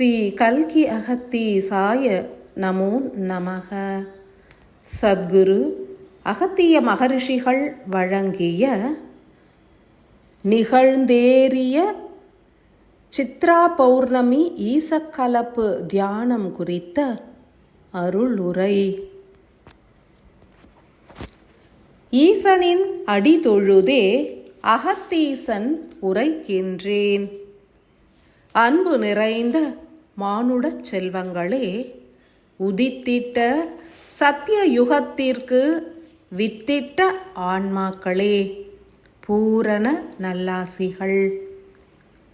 ஸ்ரீ கல்கி அகத்தி சாய நமோ நமக. சத்குரு அகத்திய மகரிஷிகள் வழங்கிய நிகழ்ந்தேறிய சித்ரா பௌர்ணமி ஈசக்கலப்பு தியானம் குறித்த அருளுரை. ஈசனின் அடி தொழுதே அகத்தீசன் உரைக்கின்றேன். அன்பு நிறைந்த மானுடச் செல்வங்களே உதித்திட்ட சத்திய யுகத்திற்கு வித்திட்ட ஆன்மாக்களே பூரண நல்லாசிகள்.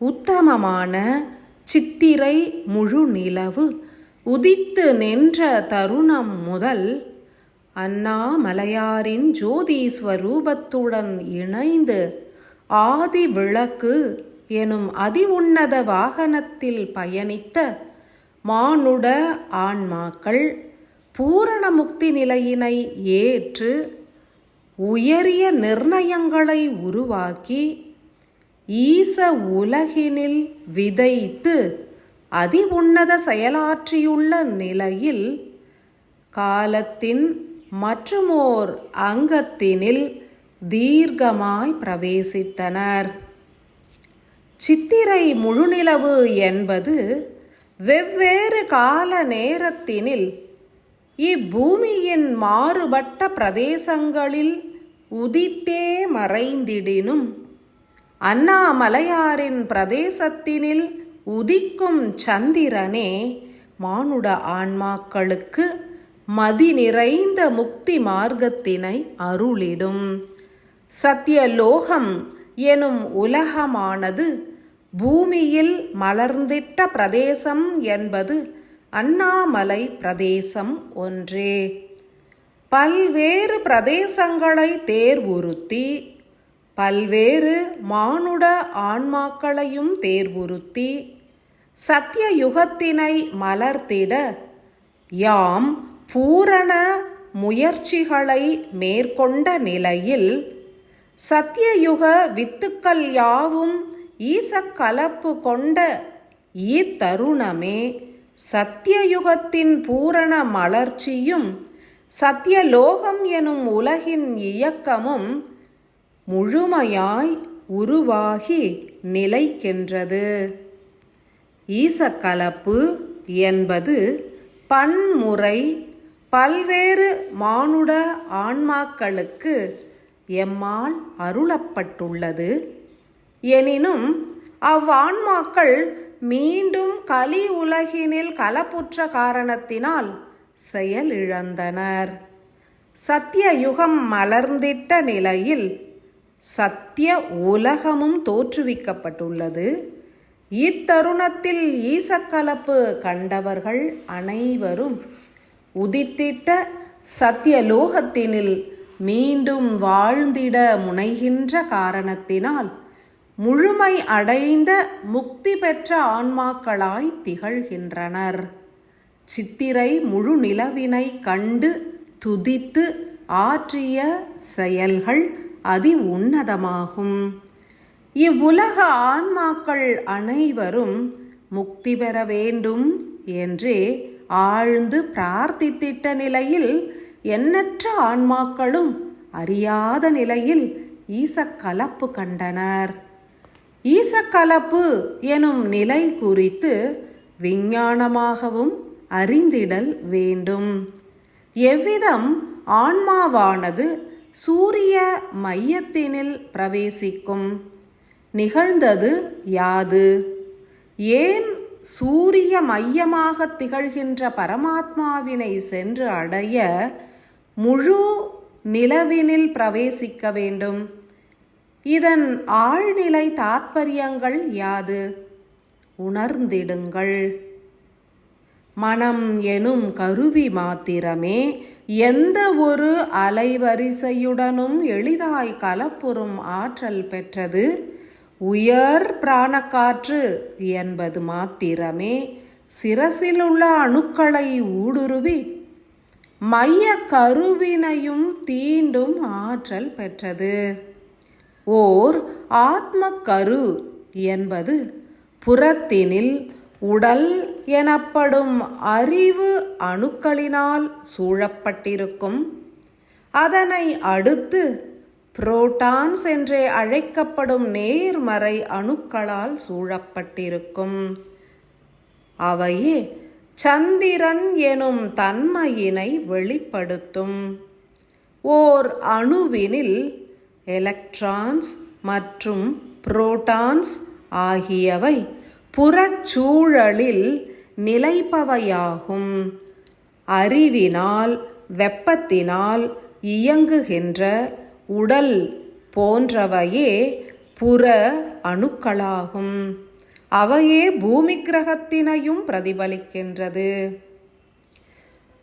உத்தமமான சித்திரை முழு நிலவு உதித்து நின்ற தருணம் முதல் அண்ணாமலையாரின் ஜோதி ஸ்வரூபத்துடன் இணைந்து ஆதி விளக்கு எனும் அதிவுன்னத வாகனத்தில் பயணித்த மானுட ஆன்மாக்கள் பூரண முக்தி நிலையினை ஏற்று உயரிய நிர்ணயங்களை உருவாக்கி ஈச உலகினில் விதைத்து அதி உன்னத செயலாற்றியுள்ள நிலையில் காலத்தின் மற்றுமோர் அங்கத்தினில் தீர்க்கமாய் பிரவேசித்தனர். சித்திரை முழுநிலவு என்பது வெவ்வேறு கால நேரத்தினில் இப்பூமியின் மாறுபட்ட பிரதேசங்களில் உதித்தே மறைந்திடினும் அண்ணாமலையாரின் பிரதேசத்தினில் உதிக்கும் சந்திரனே மானுட ஆன்மாக்களுக்கு மதி நிறைந்த முக்தி மார்க்கத்தினை அருளிடும். சத்தியலோகம் எனும் உலகமானது பூமியில் மலர்ந்திட்ட பிரதேசம் என்பது அண்ணாமலை பிரதேசம் ஒன்றே. பல்வேறு பிரதேசங்களை தேர்வுறுத்தி பல்வேறு மானுட ஆன்மாக்களையும் தேர்வுறுத்தி சத்தியயுகத்தினை மலர்த்திட யாம் பூரண முயற்சிகளை மேற்கொண்ட நிலையில் சத்தியயுக வித்துக்கள் யாவும் ஈசக்கலப்பு கொண்ட இத்தருணமே சத்தியயுகத்தின் பூரண மலர்ச்சியும் சத்தியலோகம் எனும் உலகின் இயக்கமும் முழுமையாய் உருவாகி நிலைக்கின்றது. ஈசக்கலப்பு என்பது பன்முறை பல்வேறு மானுட ஆன்மாக்களுக்கு எம்மால் அருளப்பட்டுள்ளது. எனினும் அவ்வான்மாக்கள் மீண்டும் கலி உலகினில் கலப்புற்ற காரணத்தினால் செயலிழந்தனர். சத்திய யுகம் மலர்ந்திட்ட நிலையில் சத்திய உலகமும் தோற்றுவிக்கப்பட்டுள்ளது. இத்தருணத்தில் ஈசக்கலப்பு கண்டவர்கள் அனைவரும் உதித்திட்ட சத்தியலோகத்தினில் மீண்டும் வாழ்ந்திட முனைகின்ற காரணத்தினால் முழுமை அடைந்த முக்தி பெற்ற ஆன்மாக்களாய் திகழ்கின்றனர். சித்திரை முழு நிலவினை கண்டு துதித்து ஆற்றிய செயல்கள் அதி உன்னதமாகும். இவ்வுலக ஆன்மாக்கள் அனைவரும் முக்தி பெற வேண்டும் என்றே ஆழ்ந்து பிரார்த்தித்திட்ட நிலையில் எண்ணற்ற ஆன்மாக்களும் அறியாத நிலையில் ஈசக்கலப்பு கண்டனர். ஈசக்கலப்பு எனும் நிலை குறித்து விஞ்ஞானமாகவும் அறிந்திடல் வேண்டும். எவ்விதம் ஆன்மாவானது சூரிய மையத்தினில் பிரவேசிக்கும்? நிகழ்ந்தது யாது? ஏன் சூரிய மையமாக திகழ்கின்ற பரமாத்மாவினை சென்று அடைய முழு நிலவினில் பிரவேசிக்க வேண்டும். இதன் ஆழ்நிலை தாத்பரியங்கள் யாது? உணர்ந்திடுங்கள். மனம் எனும் கருவி மாத்திரமே எந்த ஒரு அலைவரிசையுடனும் எளிதாய் கலப்புறும் ஆற்றல் பெற்றது. உயர் பிராணக்காற்று என்பது மாத்திரமே சிரசில் உள்ள அணுக்களை ஊடுருவி மைய கருவினையும் தீண்டும் ஆற்றல் பெற்றது. ஓர் ஆத்ம கரு என்பது புறத்தினில் உடல் எனப்படும் அறிவு அணுக்களினால் சூழப்பட்டிருக்கும். அதனை அடுத்து புரோட்டான்ஸ் என்றே அழைக்கப்படும் நேர்மறை அணுக்களால் சூழப்பட்டிருக்கும். அவையே சந்திரன் எனும் தன்மையினை வெளிப்படுத்தும். ஓர் அணுவினில் எலக்ட்ரான்ஸ் மற்றும் புரோட்டான்ஸ் ஆகியவை புறச்சூழலில் நிலைப்பவையாகும். அறிவினால் வெப்பத்தினால் இயங்குகின்ற உடல் போன்றவையே புற அணுக்களாகும். அவையே பூமி கிரகத்தினையும் பிரதிபலிக்கின்றது.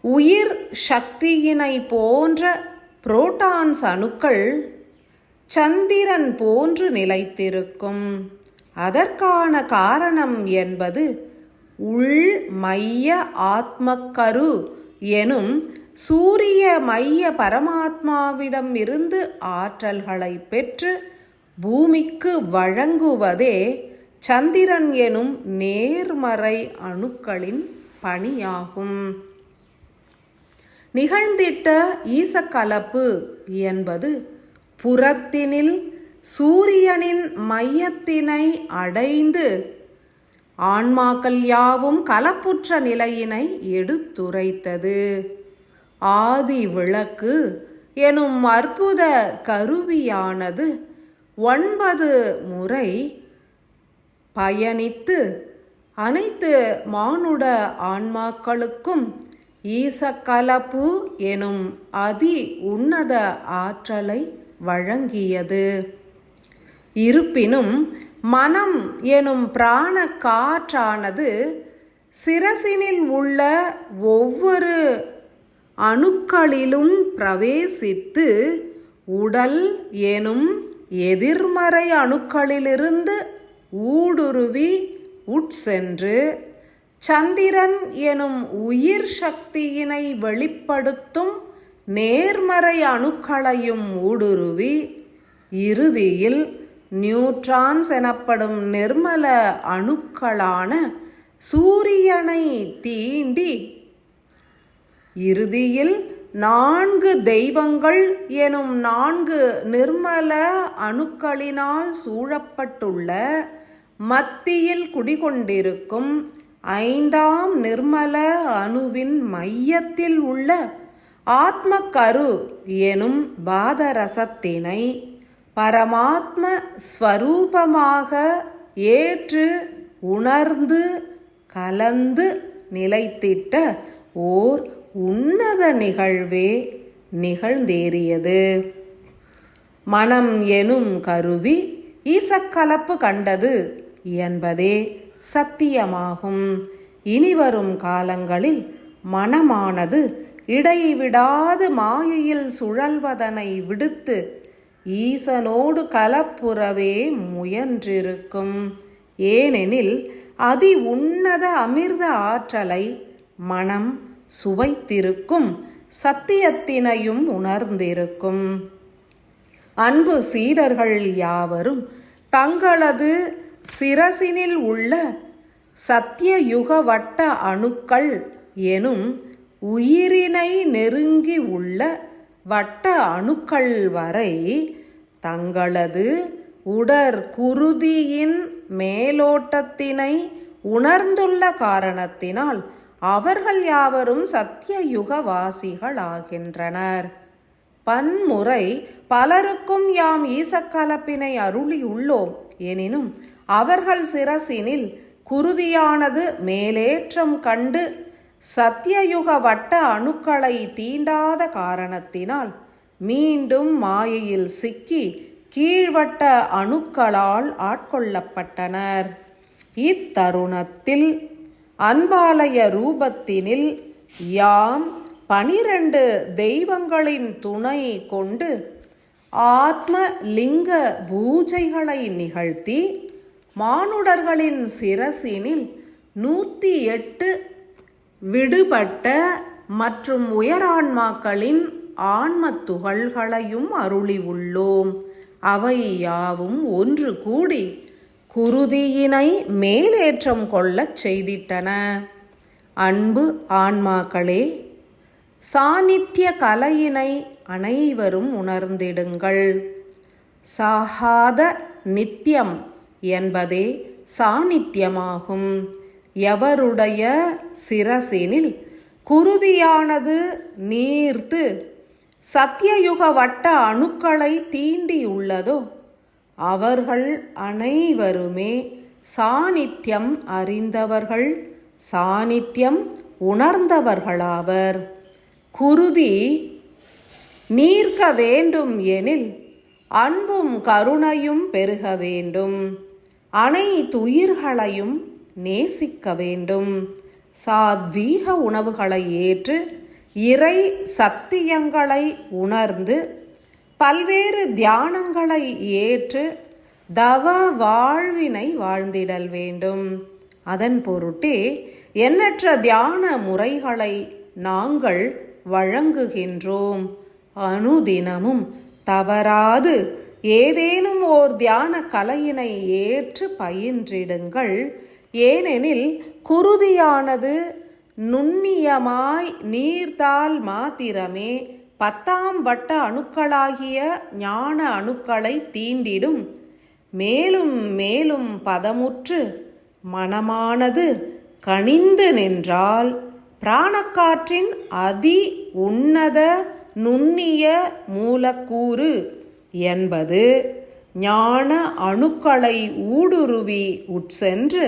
உயிர் சக்தியினை போன்ற புரோட்டான்ஸ் அணுக்கள் சந்திரன் போன்று நிலைத்திருக்கும். அதற்கான காரணம் என்பது உள் மைய ஆத்மக்கரு எனும் சூரிய மைய பரமாத்மாவிடம் இருந்து ஆற்றல்களை பெற்று பூமிக்கு வழங்குவதே சந்திரன் எனும் நேர்மறை அணுக்களின் பணியாகும். நிகழ்ந்திட்ட ஈசக்கலப்பு என்பது புறத்தினில் சூரியனின் மையத்தினை அடைந்து ஆன்மாக்கள் யாவும் கலப்புற்ற நிலையினை எடுத்துரைத்தது. ஆதி விளக்கு எனும் அற்புத கருவியானது ஒன்பது முறை பயணித்து அனைத்து மானுட ஆன்மாக்களுக்கும் ஈசக்கலப்பு எனும் அதி உன்னத ஆற்றலை வழங்கியது. இருப்பினும் மனம் எனும் பிராண காற்றானது சிரசினில் உள்ள ஒவ்வொரு அணுக்களிலும் பிரவேசித்து உடல் எனும் எதிர்மறை அணுக்களிலிருந்து ஊடுருவி உட்சென்று சந்திரன் எனும் உயிர் சக்தியினை வெளிப்படுத்தும் நேர்மறை அணுக்களையும் ஊடுருவி இறுதியில் நியூட்ரான்ஸ் எனப்படும் நிர்மல அணுக்களான சூரியனை தீண்டி இறுதியில் நான்கு தெய்வங்கள் எனும் நான்கு நிர்மல அணுக்களினால் சூழப்பட்டுள்ள மத்தியில் குடிகொண்டிருக்கும் ஐந்தாம் நிர்மல அணுவின் மையத்தில் உள்ள ஆத்மக்கரு எனும் பாதரசத்தினை பரமாத்ம ஸ்வரூபமாக ஏற்று உணர்ந்து கலந்து நிலைத்திட்ட ஓர் உன்னத நிகழ்வே நிகழ்ந்தேறியது. மனம் எனும் கருவி ஈசக்கலப்பு கண்டது என்பதே சத்தியமாகும். இனிவரும் காலங்களில் மனமானது இடைவிடாது மாயையில் சுழல்வதனை விடுத்து ஈசனோடு கலப்புறவே முயன்றிருக்கும். ஏனெனில் அதி உன்னத அமிர்த ஆற்றலை மனம் சுவைத்திருக்கும் சத்தியத்தினையும் உணர்ந்திருக்கும். அன்பு சீடர்கள் யாவரும் தங்களது சிரசினில் உள்ள சத்தியயுக வட்ட அணுக்கள் எனும் உயிரினை நெருங்கி உள்ள வட்ட அணுக்கள் வரை தங்களது உடற்குருதியின் மேலோட்டத்தினை உணர்ந்துள்ள காரணத்தினால் அவர்கள் யாவரும் சத்தியயுகவாசிகள் ஆகின்றனர் பன்முறை பலருக்கும் யாம் ஈசக்கலப்பினை அருளியுள்ளோம். எனினும் அவர்கள் சிரசினில் குருதியானது மேலேற்றம் கண்டு சத்தியயுக வட்ட அணுக்களை தீண்டாத காரணத்தினால் மீண்டும் மாயையில் சிக்கி கீழ்வட்ட அணுக்களால் ஆட்கொள்ளப்பட்டனர். இத்தருணத்தில் அன்பாலய ரூபத்தினில் யாம் பனிரண்டு தெய்வங்களின் துணை கொண்டு ஆத்ம லிங்க பூஜைகளை நிகழ்த்தி மானுடர்களின் சிரசினில் நூற்றி எட்டு விடுபட்ட மற்றும் உயரான்மாக்களின் ஆன்ம துகள்களையும் அருளி உள்ளோம் அவை யாவும் ஒன்று கூடி குருதியினை மேலேற்றம் கொள்ளச் செய்திட்டன. அன்பு ஆன்மாக்களே சாநித்திய கலையினை அனைவரும் உணர்ந்திடுங்கள். சாகாத நித்தியம் என்பதே சாநித்தியமாகும் எவருடைய சிரசினில் குருதியானது நீர்த்து சத்தியயுக வட்ட அணுக்களை தீண்டியுள்ளதோ அவர்கள் அனைவருமே சாநித்தியம் அறிந்தவர்கள் சாநித்தியம் உணர்ந்தவர்களாவர். குருதி நீர்க்க வேண்டும் எனில் அன்பும் கருணையும் பெருக வேண்டும். அனைத்துயிர்களையும் நேசிக்க வேண்டும். சாத்வீக உணவுகளை ஏற்று இறை சத்தியங்களை உணர்ந்து பல்வேறு தியானங்களை ஏற்று தவ வாழ்வினை வாழ்ந்திடல் வேண்டும். அதன் பொருட்டே எண்ணற்ற தியான முறைகளை நாங்கள் வழங்குகின்றோம். அனுதினமும் தவறாது ஏதேனும் ஓர் தியான கலையினை ஏற்று பயின்றிடுங்கள். ஏனெனில் குருதியானது நுண்ணியமாய் நீர்த்தால் மாத்திரமே பத்தாம் வட்ட அணுக்களாகிய ஞான அணுக்களை தீண்டிடும். மேலும் மேலும் பதமுற்று மனமானது கனிந்து நின்றால் பிராணக்காற்றின் அதி உன்னத நுண்ணிய மூலக்கூறு என்பது ஞான அணுக்களை ஊடுருவி உட்சென்று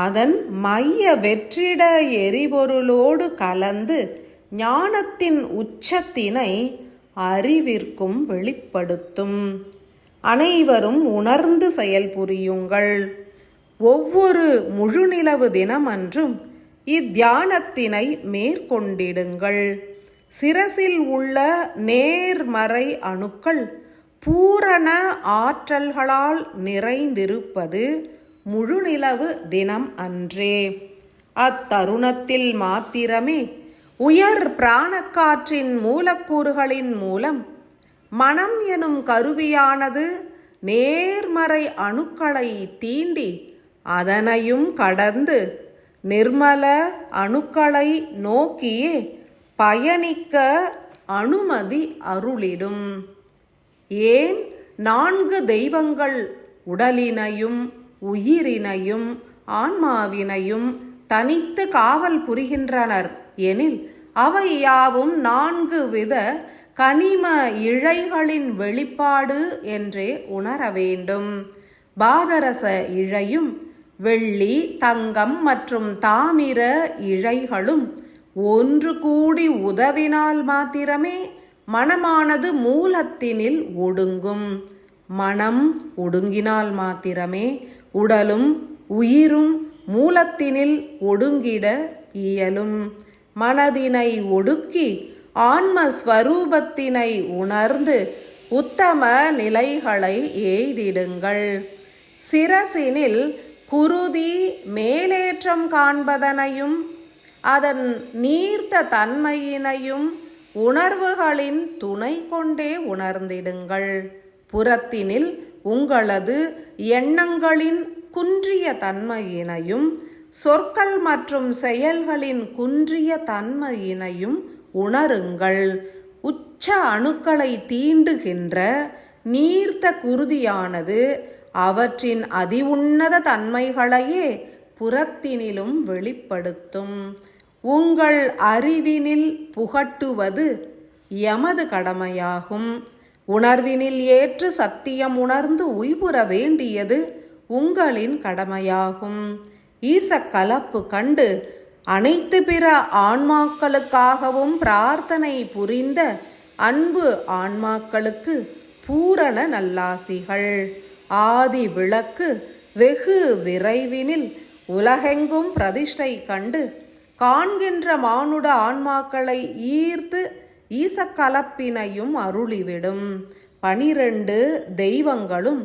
அதன் மைய வெற்றிட எரிபொருளோடு கலந்து ஞானத்தின் உச்சத்தினை அறிவிற்கும் வெளிப்படுத்தும். அனைவரும் உணர்ந்து செயல்புரியுங்கள் ஒவ்வொரு முழுநிலவு தினமன்றும் இத்தியானத்தினை மேற்கொண்டிடுங்கள். சிரசில் உள்ள நேர்மறை அணுக்கள் பூரண ஆற்றல்களால் நிறைந்திருப்பது முழுநிலவு தினம் அன்றே. அத்தருணத்தில் மாத்திரமே உயர் பிராணக்காற்றின் மூலக்கூறுகளின் மூலம் மனம் எனும் கருவியானது நேர்மறை அணுக்களை தீண்டி அதனையும் கடந்து நிர்மல அணுக்களை நோக்கியே பயணிக்க அனுமதி அருளிடும். ஏன் நான்கு தெய்வங்கள் உடலினையும் உயிரினையும் ஆன்மாவினையும் தனித்து காவல் புரிகின்றனர். எனில் அவை யாவும் நான்கு வித கனிம இழைகளின் வெளிப்பாடு என்றே உணர வேண்டும். பாதரச இழையும் வெள்ளி தங்கம் மற்றும் தாமிர இழைகளும் ஒன்று கூடி உதவினால் மாத்திரமே மனமானது மூலத்தினில் ஒடுங்கும். மனம் ஒடுங்கினால் மாத்திரமே உடலும் உயிரும் மூலத்தினில் ஒடுங்கிட இயலும். மனதினை ஒடுக்கி ஆன்மஸ்வரூபத்தினை உணர்ந்து உத்தம நிலைகளை எய்திடுங்கள். சிரசினில் குருதி மேலேற்றம் காண்பதனையும் அதன் நீர்த்த தன்மையினையும் உணர்வுகளின் துணை கொண்டே உணர்ந்திடுங்கள். புறத்தினில் உங்களது எண்ணங்களின் குன்றிய தன்மையினையும் சொற்கள் மற்றும் செயல்களின் குன்றிய தன்மையினையும் உணருங்கள். உச்ச அணுக்களை தீண்டுகின்ற நீர்த்த குருதியானது அவற்றின் அதிஉன்னத தன்மைகளையே புறத்தினிலும் வெளிப்படுத்தும். உங்கள் அறிவினில் புகட்டுவது எமது கடமையாகும். உணர்வினில் ஏற்று சத்தியம் உணர்ந்து உய்புற வேண்டியது உங்களின் கடமையாகும். ஈச கலப்பு கண்டு அனைத்து பிற ஆன்மாக்களுக்காகவும் பிரார்த்தனை புரிந்த அன்பு ஆன்மாக்களுக்கு பூரண நல்லாசிகள். ஆதி விளக்கு வெகு விரைவினில் உலகெங்கும் பிரதிஷ்டை கண்டு காண்கின்ற மானுட ஆன்மாக்களை ஈர்த்து ஈசக்கலப்பினையும் அருளிவிடும். பனிரெண்டு தெய்வங்களும்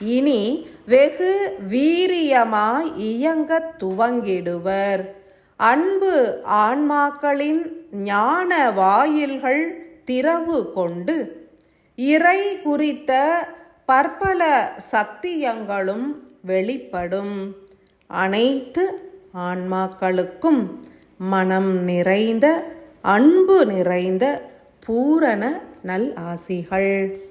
இனி வெகு வீரியமாய் இயங்கத் துவங்கிடுவர். அன்பு ஆன்மாக்களின் ஞான வாயில்கள் திறவு கொண்டு இறை குறித்த பற்பல சத்தியங்களும் வெளிப்படும். அனைத்து ஆன்மாக்களுக்கும் மனம் நிறைந்த அன்பு நிறைந்த பூரண நல் ஆசிகள்.